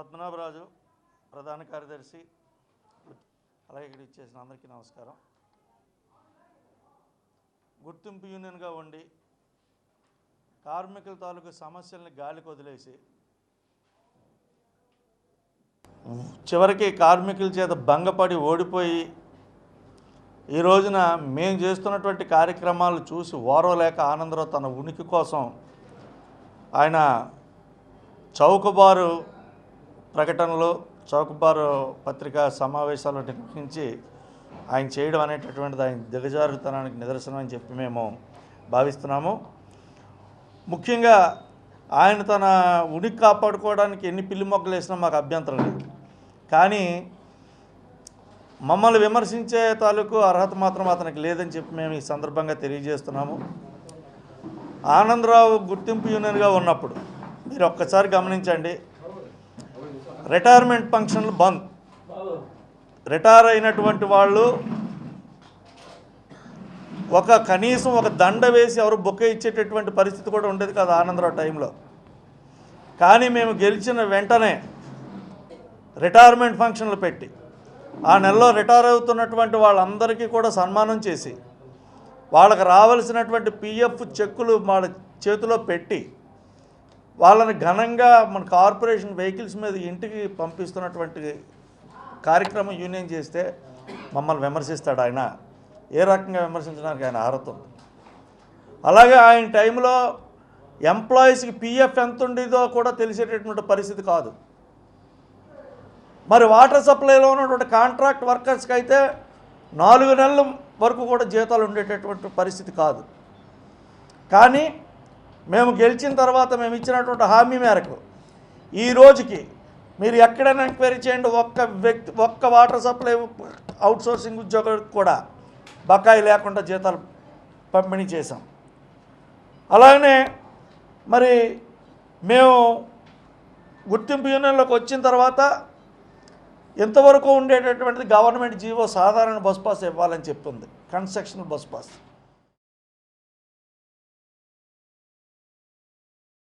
పద్మనాభరాజు ప్రధాన కార్యదర్శి. అలాగే ఇక్కడ ఇచ్చేసిన అందరికీ నమస్కారం. గుర్తింపు యూనియన్గా ఉండి కార్మికుల తాలూకు సమస్యల్ని గాలికి వదిలేసి చివరికి కార్మికుల చేత భంగపడి ఓడిపోయి ఈ రోజున మేము చేస్తున్నటువంటి కార్యక్రమాలు చూసి ఓరవలేక ఆనందరావు తన ఉనికి కోసం ఆయన చౌకబారు ప్రకటనలు చౌకబారు పత్రికా సమావేశాలు నిర్వహించి ఆయన చేయడం అనేటటువంటిది ఆయన దిగజారుతనానికి నిదర్శనం అని చెప్పి మేము భావిస్తున్నాము. ముఖ్యంగా ఆయన తన ఉనికి కాపాడుకోవడానికి ఎన్ని పిల్లి మొక్కలు వేసినా మాకు అభ్యంతరం లేదు. కానీ మమ్మల్ని విమర్శించే తాలూకు అర్హత మాత్రం అతనికి లేదని చెప్పి మేము ఈ సందర్భంగా తెలియజేస్తున్నాము. ఆనందరావు గుర్తింపు యూనియన్గా ఉన్నప్పుడు మీరు ఒక్కసారి గమనించండి రిటైర్మెంట్ ఫంక్షన్లు బంద్. రిటైర్ అయినటువంటి వాళ్ళు ఒక కనీసం ఒక దండ వేసి ఎవరు బొక్క ఇచ్చేటటువంటి పరిస్థితి కూడా ఉండేది కాదు ఆనందరావు టైంలో. కానీ మేము గెలిచిన వెంటనే రిటైర్మెంట్ ఫంక్షన్లు పెట్టి ఆ నెలలో రిటైర్ అవుతున్నటువంటి వాళ్ళందరికీ కూడా సన్మానం చేసి వాళ్ళకి రావాల్సినటువంటి పిఎఫ్ చెక్కులు వాళ్ళ చేతిలో పెట్టి వాళ్ళని ఘనంగా మన కార్పొరేషన్ వెహికల్స్ మీద ఇంటికి పంపిస్తున్నటువంటి కార్యక్రమం యూనియన్ చేస్తే మమ్మల్ని విమర్శిస్తాడు ఆయన. ఏ రకంగా విమర్శించడానికి ఆయన అర్హత ఉంది? అలాగే ఆయన టైంలో ఎంప్లాయీస్కి పిఎఫ్ ఎంత ఉండేదో కూడా తెలిసేటటువంటి పరిస్థితి కాదు. మరి వాటర్ సప్లైలో ఉన్నటువంటి కాంట్రాక్ట్ వర్కర్స్కి అయితే నాలుగు నెలల వరకు కూడా జీతాలు ఉండేటటువంటి పరిస్థితి కాదు. కానీ మేము గెలిచిన తర్వాత మేము ఇచ్చినటువంటి హామీ మేరకు ఈ రోజుకి మీరు ఎక్కడైనా ఎంక్వైరీ చేయండి ఒక్క వ్యక్తి ఒక్క వాటర్ సప్లై అవుట్సోర్సింగ్ ఉద్యోగులకు కూడా బకాయి లేకుండా జీతాలు పంపిణీ చేశాం. అలాగనే మరి మేము గుర్తింపు యూనియన్లోకి వచ్చిన తర్వాత ఇంతవరకు ఉండేటటువంటిది గవర్నమెంట్ జీవో సాధారణ బస్ పాస్ ఇవ్వాలని చెప్తుంది కన్స్ట్రక్షన్ బస్ పాస్.